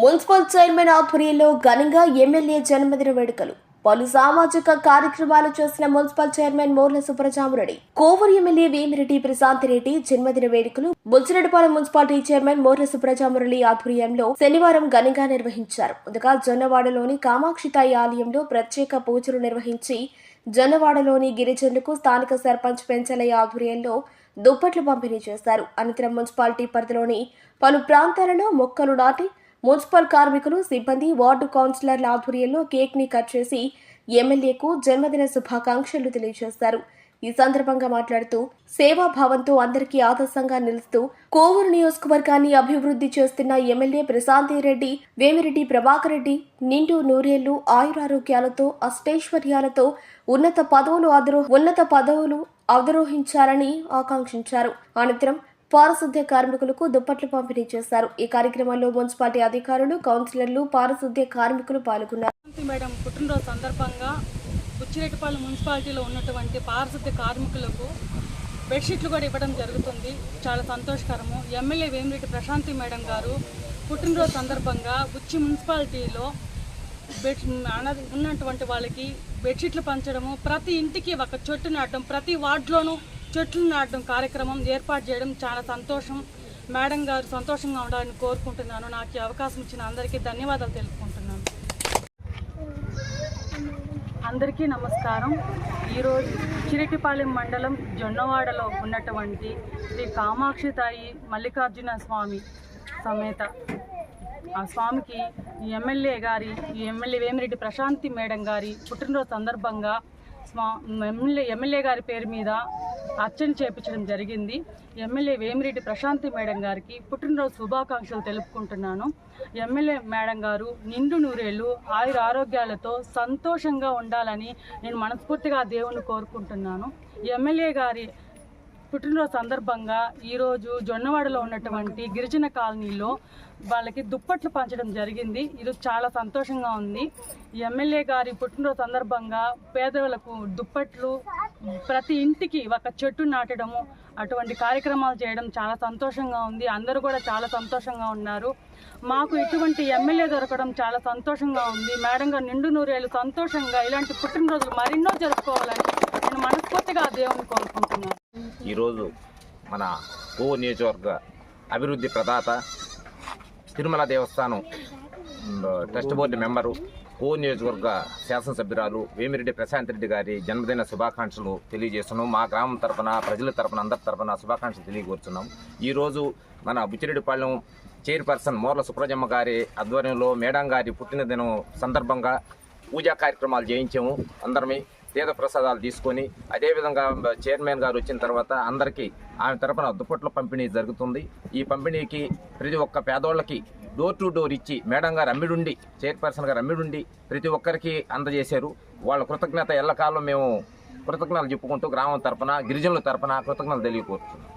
Municipal chairman ఆధ్వర్యంలో ఘనంగా MLA జన్మదిన వేడుకలు. పలు సామాజిక కార్యక్రమాలు చేసిన municipal chairman Morla Subrajamareddy Kovur MLA Vemireddy Prashanth Reddy జన్మదిన వేడుకలు బుచ్చిరెడ్డిపాలెం మున్సిపాలిటీ చైర్మన్ మోర్ల సుబ్రజామరెడ్డి ఆధ్వర్యంలో శనివారం ఘనంగా నిర్వహించారు. ముందుగా జొన్నవాడలోని కామాక్షితాయి ఆలయంలో ప్రత్యేక పూజలు నిర్వహించి జొన్నవాడలోని గిరిజనులకు స్థానిక సర్పంచ్ పెంచలయ్య ఆధ్వర్యంలో దుప్పట్లు పంపిణీ చేశారు. అనంతరం మున్సిపాలిటీ పరిధిలోని పలు ప్రాంతాలలో మొక్కలు నాటి మున్సిపల్ కార్మికులు సిబ్బంది వార్డు కౌన్సిలర్ల ఆధ్వర్యంలో కేక్ని కట్ చేసి ఎమ్మెల్యేకు జన్మదిన శుభాకాంక్షలు తెలియజేశారు. ఈ సందర్భంగా మాట్లాడుతూ సేవాభావంతో అందరికీ ఆదర్శంగా నిలుస్తూ కోవూరు నియోజకవర్గాన్ని అభివృద్ధి చేస్తున్న ఎమ్మెల్యే ప్రశాంతి రెడ్డి వేమిరెడ్డి ప్రభాకర్ రెడ్డి నిండు నూరేళ్ళు ఆయురారోగ్యాలతో అష్టైశ్వర్యాలతో ఉన్నత పదవులు అధిరో ఉన్నత పదవులు అవరోహించాలని ఆకాంక్షించారు. అనంతరం పారిశుద్ధ్య కార్మికులకు దుప్పట్లు పంపిణీ చేశారు. ఈ కార్యక్రమంలో మున్సిపాలిటీ అధికారులు కౌన్సిలర్లు పారిశుద్ధ్య కార్మికులు పాల్గొన్నారు. మేడం పుట్టినరోజు సందర్భంగా బుచ్చిరెడ్డిపాలెం మున్సిపాలిటీలో ఉన్నటువంటి పారిశుద్ధ్య కార్మికులకు బెడ్షీట్లు కూడా ఇవ్వడం జరుగుతుంది. చాలా సంతోషకరము. ఎమ్మెల్యే వేమిరెడ్డి ప్రశాంతి మేడం గారు పుట్టినరోజు సందర్భంగా బుచ్చి మున్సిపాలిటీలో బెడ్ అన- ఉన్నటువంటి వాళ్ళకి బెడ్షీట్లు పంచడము ప్రతి ఇంటికి ఒక చెట్టు నాటడం ప్రతి వార్డులోనూ చెట్లు నాటడం కార్యక్రమం ఏర్పాటు చేయడం చాలా సంతోషం. మేడం గారు సంతోషంగా ఉండాలని కోరుకుంటున్నాను. నాకు ఈ అవకాశం ఇచ్చిన అందరికీ ధన్యవాదాలు తెలుపుకుంటున్నాను. అందరికీ నమస్కారం. ఈరోజు చిరిటిపాలెం మండలం జొన్నవాడలో ఉన్నటువంటి శ్రీ కామాక్షి తాయి మల్లికార్జున స్వామి సమేత. ఆ స్వామికి ఈ ఎమ్మెల్యే గారి ఈ ఎమ్మెల్యే వేమిరెడ్డి ప్రశాంతి మేడం గారి పుట్టినరోజు సందర్భంగా ఎమ్మెల్యే ఎమ్మెల్యే గారి పేరు మీద అర్చన చేపించడం జరిగింది. ఎమ్మెల్యే వేమిరెడ్డి ప్రశాంతి మేడం గారికి పుట్టినరోజు శుభాకాంక్షలు తెలుపుకుంటున్నాను. ఎమ్మెల్యే మేడం గారు నిండు నూరేళ్ళు ఆయుర ఆరోగ్యాలతో సంతోషంగా ఉండాలని నేను మనస్ఫూర్తిగా దేవుణ్ణి కోరుకుంటున్నాను. ఎమ్మెల్యే గారి పుట్టినరోజు సందర్భంగా ఈరోజు జొన్నవాడలో ఉన్నటువంటి గిరిజన కాలనీలో వాళ్ళకి దుప్పట్లు పంచడం జరిగింది. ఇది చాలా సంతోషంగా ఉంది. ఎమ్మెల్యే గారి పుట్టినరోజు సందర్భంగా పేదలకు దుప్పట్లు ప్రతి ఇంటికి ఒక చెట్టు నాటడము అటువంటి కార్యక్రమాలు చేయడం చాలా సంతోషంగా ఉంది. అందరూ కూడా చాలా సంతోషంగా ఉన్నారు. మాకు ఇటువంటి ఎమ్మెల్యే దొరకడం చాలా సంతోషంగా ఉంది. మేడం గారు నిండు నూరేళ్ళు సంతోషంగా ఇలాంటి పుట్టినరోజులు మరెన్నో జరుపుకోవాలని నేను మనస్ఫూర్తిగా దేవుని కోరుకుంటున్నాను. ఈరోజు మన ఓ నియోజకవర్గ అభివృద్ధి ప్రదాత తిరుమల దేవస్థానం ట్రస్ట్ బోర్డు మెంబరు ఓ నియోజకవర్గ శాసనసభ్యురాలు వేమిరెడ్డి ప్రశాంత్ రెడ్డి గారి జన్మదిన శుభాకాంక్షలు తెలియజేస్తున్నాం. మా గ్రామం తరఫున ప్రజల తరపున అందరి తరపున శుభాకాంక్షలు తెలియకూరుతున్నాం ఈరోజు మన బుచ్చిరెడ్డిపాలెం చైర్పర్సన్ మోర్ల సుప్రజమ్మ గారి ఆధ్వర్యంలో మేడం గారి పుట్టినదినం సందర్భంగా పూజా కార్యక్రమాలు చేయించాము. అందరమే తీర్థ ప్రసాదాలు తీసుకొని అదేవిధంగా చైర్మన్ గారు వచ్చిన తర్వాత అందరికీ ఆమె తరపున దుప్పట్ల పంపిణీ జరుగుతుంది. ఈ పంపిణీకి ప్రతి ఒక్క పేదోళ్ళకి డోర్ టు డోర్ ఇచ్చి మేడం గారు అమ్మిడుండి చైర్పర్సన్ గారు అమ్మిడుండి ప్రతి ఒక్కరికి అందజేశారు. వాళ్ళ కృతజ్ఞత ఎల్లకాలం మేము కృతజ్ఞతలు చెప్పుకుంటూ గ్రామం తరపున గిరిజనుల తరపున కృతజ్ఞతలు తెలియకూరుతున్నాం